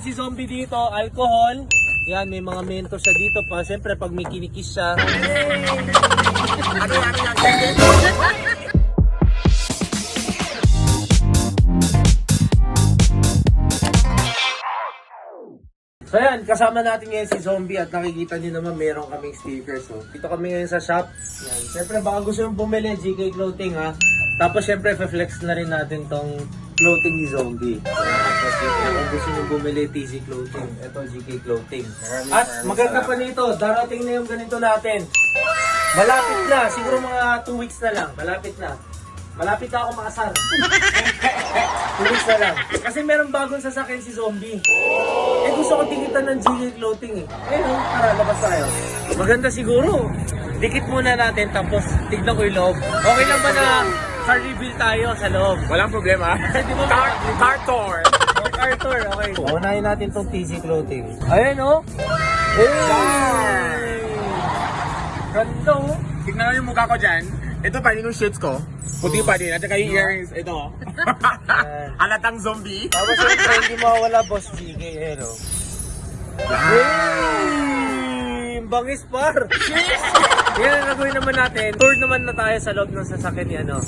naman si zombie dito, alcohol. Yan, may mga mentos siya dito pa. Siyempre, pag may kinikis siya. Yan, yan? So yan, kasama natin ngayon si Zombie at nakikita niyo naman meron kaming stickers. So, dito kami ngayon sa shop. Yan. Siyempre baka gusto nyo bumili, GK Clothing ha. Tapos siyempre, flex na rin natin tong clothing ni Zombie. Kung gusto nyo bumili, TZ Clothing. Ito, GK Clothing. At maganda pa nito, darating na yung ganito natin. Malapit na, siguro mga 2 weeks na lang. Malapit na. Malapit na ako makasar. 2 weeks na lang. Kasi meron bagong sasakyan si Zombie. Eh gusto ko tikitan ng GK clothing eh. Eh no, tara, labas tayo. Maganda siguro. Dikit muna natin tapos tignan ko yung loob. Okay lang ba na car reveal tayo sa loob? Walang problema. Kasi di ba car Oh, tour, okay. Unahin natin tong TG clothing. Ayan oh. Hey! Ganda oh. Tignan mo yung mukha ko dyan. Ito pa rin yung shades ko. Puti pa din. At saka yung earrings. Ito. Halatang zombie. Tapos syempre hindi mawawala boss GK no. Hey! Bangis par! Yan ang gagawin naman natin. Tour naman na tayo sa loob ng sasakyan ni ano.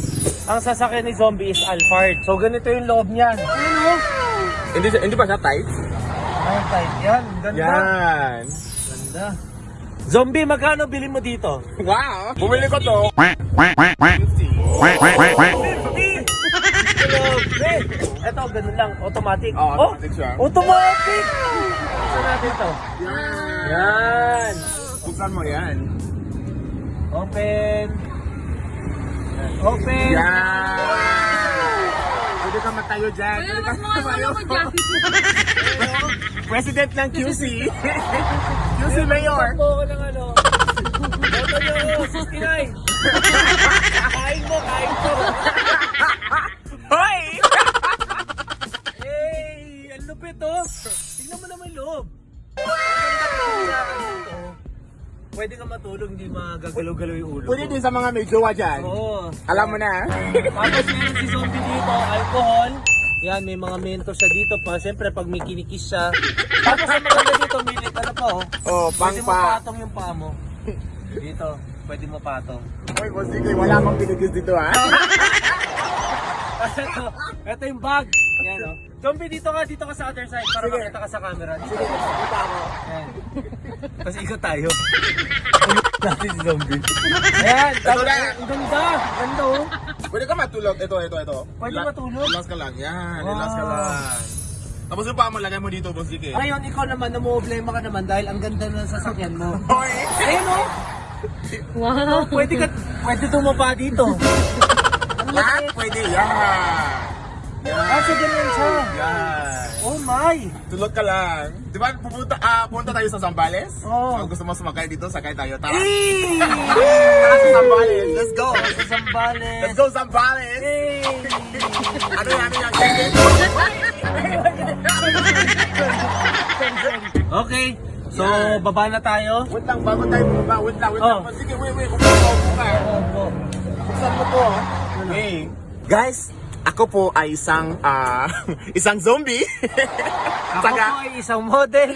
Ang sasakyan ni Zombie is Alphard. So ganito yung loob niyan. Ano? Hindi, hindi pa siya tight? Ay, tight yan. Ganda. Yan. Ganda. Zombie, magkano bili mo dito? Wow. Bumili ko to. Grabe! Ito, ganun lang. Automatic. Oo, automatic siya. Automatic! Buksan natin to. Yan. Buksan mo yan. Open. Open. Yan. Ka matayo dyan. Pwede ka matayo. President ng QC. QC Mayor. Mo ako ng ano. Boto nyo, 69. kain mo, kain mo. Matulog, hindi magagalaw-galaw yung ulo. Pwede din sa mga may jowa dyan. Oo. Alam mo na. Tapos meron si zombie dito, alcohol. Yan, may mga mentos siya dito pa. Siyempre, pag may kinikis siya. Tapos ang maganda dito, may lit, ano pa oh. Oh, pang Pwede mo pa. patong yung paa mo. Dito, pwede mo patong. Hoy, boss Dikoy, wala akong pinigis dito ha. ito, ito yung bag. Yan oh. Zombie, dito ka, dito ka sa other side para Sige. makita ka sa camera. Sige, kita ako. Ayan. Tapos ikot tayo. natin si zombie. Ayan, tapos, na. ang ganda. Ganda oh. Pwede ka matulog. Ito, ito, ito. Pwede Rela- matulog? Relax ka lang. Yan, relax ka Wow. lang. Tapos yung paa mo, lagay mo dito, boss Dikoy. Ngayon, ikaw naman, namumblema ka naman dahil ang ganda ng sasakyan mo. Hoy! Ayun oh. Wow. Pwede ka, pwede tumapa dito. Lahat pwede. Yan. Yan. Ah, ganyan siya. Yan. Oh my. Tulog ka lang. Di ba, pupunta, ah, punta tayo sa Zambales? Oo. Kung gusto mo sumakay dito, sakay tayo. Tara. Hey! Tara sa Zambales. Let's go. Sa Zambales. Let's go, Zambales. Hey! Ano yan, ano yan? Okay. So, baba na tayo. Wait lang, bago tayo bumaba. Wait lang, wait Oh. lang. Sige, wait, wait. Paupo ka. Opo. Buksan mo to. Hey. Guys, ako po ay isang, ah, isang zombie. Ako Saka, po ay isang model.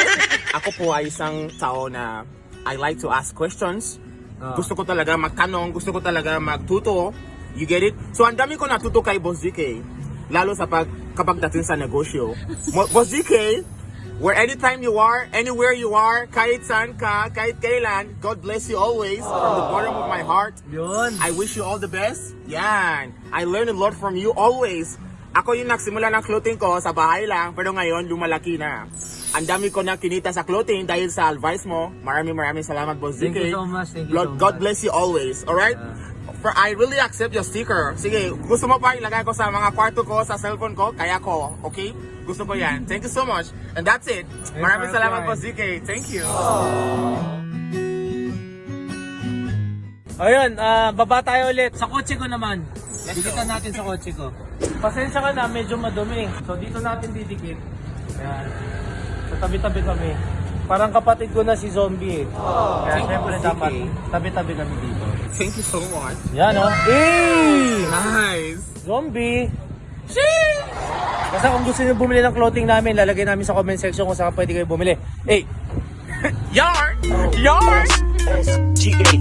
ako po ay isang tao na I like to ask questions. Ah. Gusto ko talaga magtanong, gusto ko talaga magtuto. You get it? So, ang dami ko natuto kay Boss DK. Lalo sa pag, kapag dating sa negosyo. Mo- Boss DK, where anytime you are, anywhere you are, kahit saan ka, kahit kailan, God bless you always from the bottom of my heart. Yun. I wish you all the best. Yan. I learn a lot from you always. Ako yung nagsimula ng clothing ko sa bahay lang, pero ngayon lumalaki na. Ang dami ko na kinita sa clothing dahil sa advice mo. Maraming maraming salamat, Boss Thank you so much, thank you so God much. bless you always. Alright? For I really accept your sticker. Sige, gusto mo pa ilagay ko sa mga kwarto ko, sa cellphone ko, kaya ko. Okay? Gusto ko yan. Thank you so much. And that's it. Maraming salamat. Boss DK. Thank you. Ayun, ah, baba tayo ulit. Sa kotse ko naman. Dikitan natin sa kotse ko. Pasensya ka na, medyo madumi. So dito natin didikit. Ayan. So tabi-tabi kami. Parang kapatid ko na si Zombie eh. Kaya Thank you, syempre dapat tabi-tabi kami dito. Thank you so much. Yan oh. Hey! Nice. Zombie! Basta kung gusto niyo bumili ng clothing namin, lalagay namin sa comment section kung saan pwede kayo bumili. Hey, Yarn! Yarn! GA